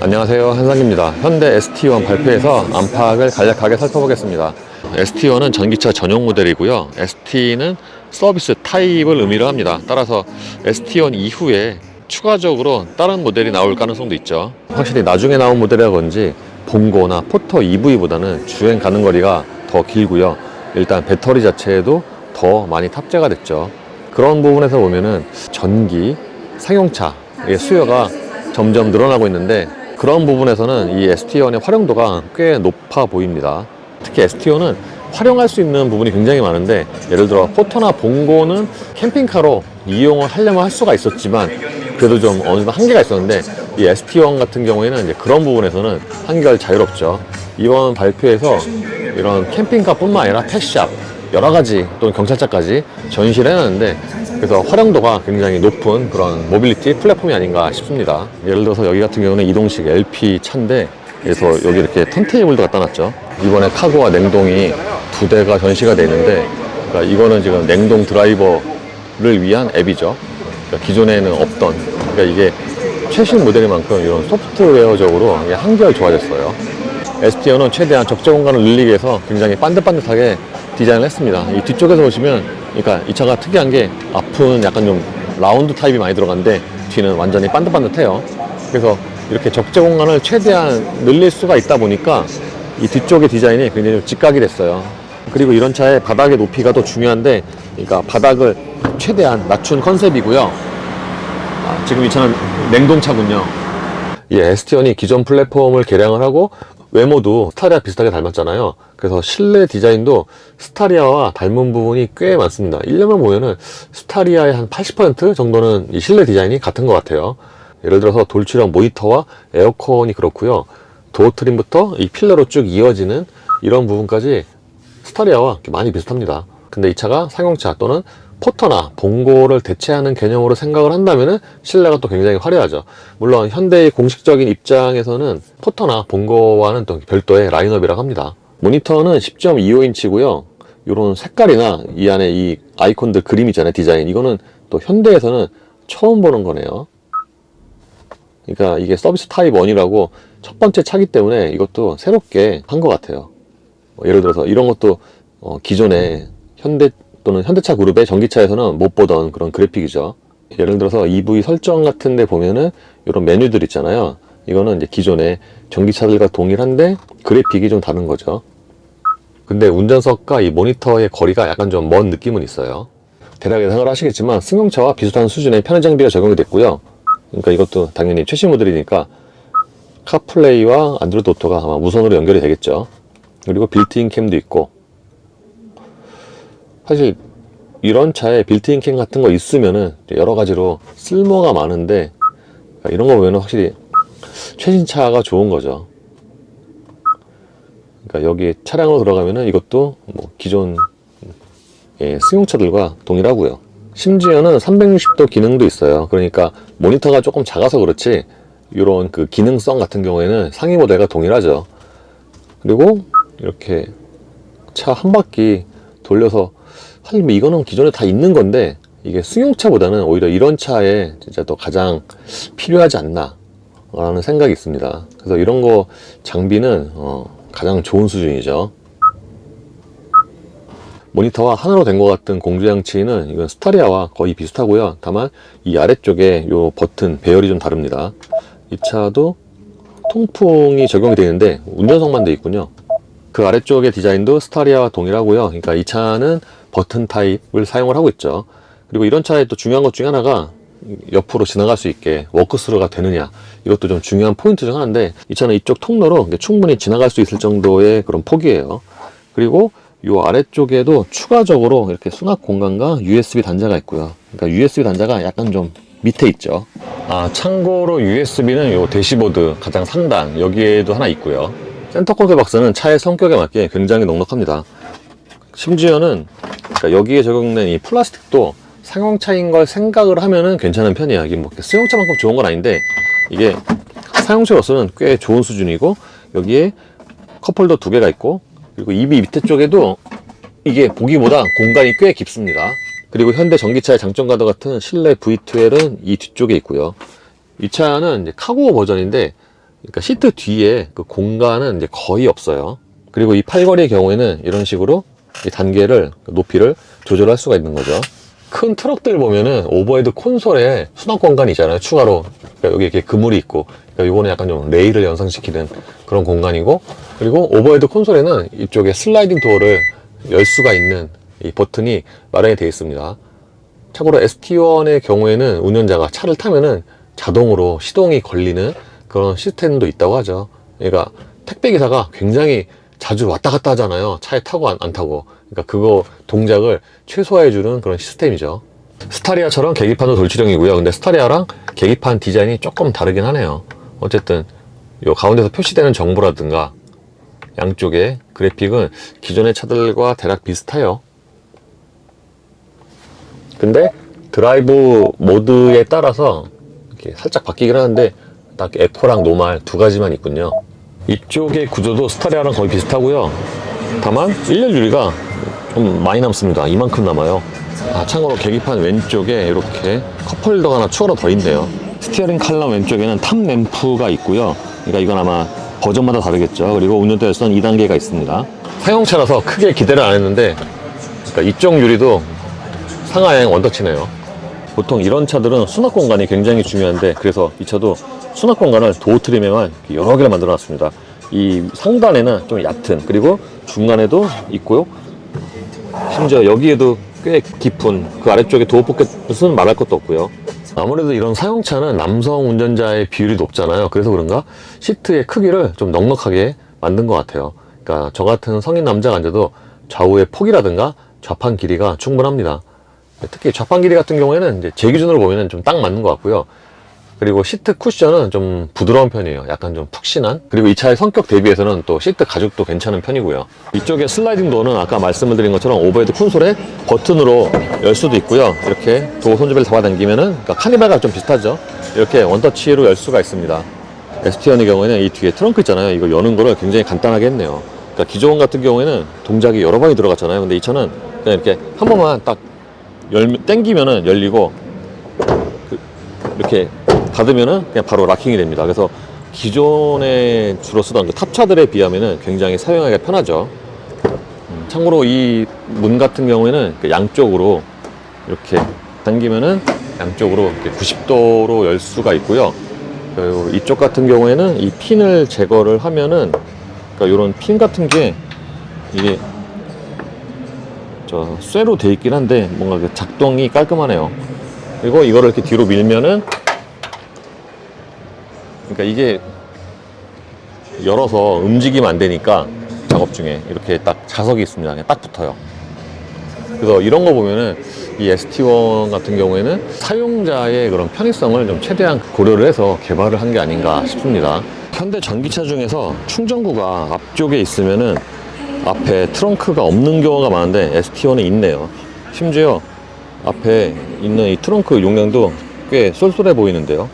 안녕하세요. 한상입니다. 현대 ST1 발표에서 안팎을 간략하게 살펴보겠습니다. ST1은 전기차 전용 모델이고요. ST는 서비스 타입을 의미를 합니다. 따라서 ST1 이후에 추가적으로 다른 모델이 나올 가능성도 있죠. 확실히 나중에 나온 모델이라 그런지 봉고나 포터 EV보다는 주행 가는 거리가 더 길고요. 일단 배터리 자체에도 더 많이 탑재가 됐죠. 그런 부분에서 보면은 전기 상용차의 수요가 점점 늘어나고 있는데 그런 부분에서는 이 ST1의 활용도가 꽤 높아 보입니다. 특히 ST1은 활용할 수 있는 부분이 굉장히 많은데 예를 들어 포터나 봉고는 캠핑카로 이용을 하려면 할 수가 있었지만 그래도 좀 어느 정도 한계가 있었는데 이 ST1 같은 경우에는 이제 그런 부분에서는 한결 자유롭죠. 이번 발표에서 이런 캠핑카뿐만 아니라 펫샵 여러 가지 또는 경찰차까지 전시를 해놨는데 그래서 활용도가 굉장히 높은 그런 모빌리티 플랫폼이 아닌가 싶습니다. 예를 들어서 여기 같은 경우는 이동식 LP 차인데 그래서 여기 이렇게 턴테이블도 갖다 놨죠. 이번에 카고와 냉동이 두 대가 전시가 되어 있는데 그러니까 이거는 지금 냉동 드라이버를 위한 앱이죠. 그러니까 기존에는 없던 그러니까 이게 최신 모델인 만큼 이런 소프트웨어적으로 한결 좋아졌어요. STO는 최대한 적재 공간을 늘리기 위해서 굉장히 반듯반듯하게 디자인을 했습니다. 이 뒤쪽에서 보시면, 그러니까 이 차가 특이한 게 앞은 약간 좀 라운드 타입이 많이 들어갔는데 뒤는 완전히 반듯반듯해요. 그래서 이렇게 적재 공간을 최대한 늘릴 수가 있다 보니까 이 뒤쪽의 디자인이 굉장히 좀 직각이 됐어요. 그리고 이런 차의 바닥의 높이가 더 중요한데, 그러니까 바닥을 최대한 낮춘 컨셉이고요. 아, 지금 이 차는 냉동차군요. 이 ST1이 기존 플랫폼을 개량을 하고 외모도 스타리아 비슷하게 닮았잖아요. 그래서 실내 디자인도 스타리아와 닮은 부분이 꽤 많습니다. 1년만 보면은 스타리아의 한 80% 정도는 이 실내 디자인이 같은 것 같아요. 예를 들어서 돌출형 모니터와 에어컨이 그렇고요. 도어 트림부터 이 필러로 쭉 이어지는 이런 부분까지 스타리아와 많이 비슷합니다. 근데 이 차가 상용차 또는 포터나 봉고를 대체하는 개념으로 생각을 한다면 실내가 또 굉장히 화려하죠. 물론 현대의 공식적인 입장에서는 포터나 봉고와는 또 별도의 라인업이라고 합니다. 모니터는 10.25인치고요. 이런 색깔이나 이 안에 이 아이콘들 그림 있잖아요. 디자인. 이거는 또 현대에서는 처음 보는 거네요. 그러니까 이게 서비스 타입 1이라고 첫 번째 차기 때문에 이것도 새롭게 한 것 같아요. 뭐 예를 들어서 이런 것도 어, 기존에 현대 또는 현대차 그룹의 전기차에서는 못 보던 그런 그래픽이죠. 예를 들어서 EV 설정 같은 데 보면은 이런 메뉴들 있잖아요. 이거는 이제 기존의 전기차들과 동일한데 그래픽이 좀 다른 거죠. 근데 운전석과 이 모니터의 거리가 약간 좀 먼 느낌은 있어요. 대략 예상을 하시겠지만 승용차와 비슷한 수준의 편의 장비가 적용이 됐고요. 그러니까 이것도 당연히 최신 모델이니까 카플레이와 안드로이드 오토가 아마 무선으로 연결이 되겠죠. 그리고 빌트인 캠도 있고 사실 이런 차에 빌트인 캠 같은 거 있으면은 여러 가지로 쓸모가 많은데 이런 거 보면 확실히 최신 차가 좋은 거죠. 그러니까 여기 차량으로 들어가면은 이것도 뭐 기존 예, 승용차들과 동일하고요. 심지어는 360도 기능도 있어요. 그러니까 모니터가 조금 작아서 그렇지 이런 그 기능성 같은 경우에는 상위 모델과 동일하죠. 그리고 이렇게 차 한 바퀴 돌려서 사실 뭐 이거는 기존에 다 있는 건데 이게 승용차보다는 오히려 이런 차에 진짜 또 가장 필요하지 않나 라는 생각이 있습니다. 그래서 이런 거 장비는 어, 가장 좋은 수준이죠. 모니터와 하나로 된 것 같은 공조장치는 이건 스타리아와 거의 비슷하고요. 다만 이 아래쪽에 요 버튼 배열이 좀 다릅니다. 이 차도 통풍이 적용이 되는데 운전석만 돼 있군요. 그 아래쪽의 디자인도 스타리아와 동일하고요. 그러니까 이 차는 버튼 타입을 사용을 하고 있죠. 그리고 이런 차의 또 중요한 것 중에 하나가 옆으로 지나갈 수 있게 워크스루가 되느냐 이것도 좀 중요한 포인트 중 하나인데 이 차는 이쪽 통로로 충분히 지나갈 수 있을 정도의 그런 폭이에요. 그리고 이 아래쪽에도 추가적으로 이렇게 수납 공간과 USB 단자가 있고요. 그러니까 USB 단자가 약간 좀 밑에 있죠. 아 참고로 USB는 이 대시보드 가장 상단 여기에도 하나 있고요. 센터 콘솔 박스는 차의 성격에 맞게 굉장히 넉넉합니다. 심지어는 그러니까 여기에 적용된 이 플라스틱도 상용차인 걸 생각을 하면은 괜찮은 편이야. 이게 뭐 승용차만큼 좋은 건 아닌데 이게 사용차로서는 꽤 좋은 수준이고 여기에 컵홀더 두 개가 있고 그리고 입이 밑에 쪽에도 이게 보기보다 공간이 꽤 깊습니다. 그리고 현대 전기차의 장점과도 같은 실내 V12은 이 뒤쪽에 있고요. 이 차는 카고 버전인데 그러니까 시트 뒤에 그 공간은 이제 거의 없어요. 그리고 이 팔걸이의 경우에는 이런 식으로 이 단계를 높이를 조절할 수가 있는 거죠. 큰 트럭들 보면은 오버헤드 콘솔에 수납 공간이 있잖아요. 추가로 그러니까 여기 이렇게 그물이 있고 그러니까 요거는 약간 좀 레일을 연상시키는 그런 공간이고 그리고 오버헤드 콘솔에는 이쪽에 슬라이딩 도어를 열 수가 있는 이 버튼이 마련이 되어 있습니다. 참고로 ST1의 경우에는 운전자가 차를 타면은 자동으로 시동이 걸리는 그런 시스템도 있다고 하죠. 그러니까 택배 기사가 굉장히 자주 왔다 갔다 하잖아요. 차에 타고 안, 안 타고. 그러니까 그거 동작을 최소화해 주는 그런 시스템이죠. 스타리아처럼 계기판도 돌출형이고요. 근데 스타리아랑 계기판 디자인이 조금 다르긴 하네요. 어쨌든 요 가운데서 표시되는 정보라든가 양쪽의 그래픽은 기존의 차들과 대략 비슷해요. 근데 드라이브 모드에 따라서 이렇게 살짝 바뀌긴 하는데 딱 에코랑 노말 두 가지만 있군요. 이쪽의 구조도 스타리아랑 거의 비슷하고요. 다만 1열 유리가 좀 많이 남습니다. 이만큼 남아요. 아, 참고로 계기판 왼쪽에 이렇게 컵홀더가 하나 추가로 더 있네요. 스티어링 칼럼 왼쪽에는 탑 램프가 있고요. 그러니까 이건 아마 버전마다 다르겠죠. 그리고 운전대에서는 2단계가 있습니다. 사용차라서 크게 기대를 안 했는데 그러니까 이쪽 유리도 상하행 원터치네요. 보통 이런 차들은 수납 공간이 굉장히 중요한데 그래서 이 차도 수납 공간을 도어 트림에만 여러 개를 만들어 놨습니다. 이 상단에는 좀 얕은 그리고 중간에도 있고요. 심지어 여기에도 꽤 깊은 그 아래쪽에 도어 포켓은 말할 것도 없고요. 아무래도 이런 사용차는 남성 운전자의 비율이 높잖아요. 그래서 그런가 시트의 크기를 좀 넉넉하게 만든 것 같아요. 그러니까 저 같은 성인 남자가 앉아도 좌우의 폭이라든가 좌판 길이가 충분합니다. 특히 좌판 길이 같은 경우에는 이제 제 기준으로 보면 좀 딱 맞는 것 같고요. 그리고 시트 쿠션은 좀 부드러운 편이에요. 약간 좀 푹신한. 그리고 이 차의 성격 대비해서는 또 시트 가죽도 괜찮은 편이고요. 이쪽에 슬라이딩 도어는 아까 말씀을 드린 것처럼 오버헤드 콘솔에 버튼으로 열 수도 있고요. 이렇게 도어 손잡이를 잡아당기면 은 그러니까 카니발과 좀 비슷하죠. 이렇게 원터치로 열 수가 있습니다. ST1의 경우에는 이 뒤에 트렁크 있잖아요. 이거 여는 거를 굉장히 간단하게 했네요. 그러니까 기존 같은 경우에는 동작이 여러 번이 들어갔잖아요. 근데 이 차는 그냥 이렇게 한 번만 딱 열, 땡기면은 열리고 그- 이렇게 닫으면은 그냥 바로 락킹이 됩니다. 그래서 기존에 주로 쓰던 그 탑차들에 비하면은 굉장히 사용하기가 편하죠. 음, 참고로 이 문 같은 경우에는 그 양쪽으로 이렇게 당기면은 양쪽으로 이렇게 90도로 열 수가 있고요. 그리고 이쪽 같은 경우에는 이 핀을 제거를 하면은 그러니까 이런 핀 같은 게 이게 저 쇠로 돼 있긴 한데 뭔가 그 작동이 깔끔하네요. 그리고 이거를 이렇게 뒤로 밀면은 그러니까 이게 열어서 움직이면 안 되니까 작업 중에 이렇게 딱 자석이 있습니다. 그냥 딱 붙어요. 그래서 이런 거 보면은 이 ST1 같은 경우에는 사용자의 그런 편의성을 좀 최대한 고려를 해서 개발을 한 게 아닌가 싶습니다. 현대 전기차 중에서 충전구가 앞쪽에 있으면은 앞에 트렁크가 없는 경우가 많은데 ST1에 있네요. 심지어 앞에 있는 이 트렁크 용량도 꽤 쏠쏠해 보이는데요.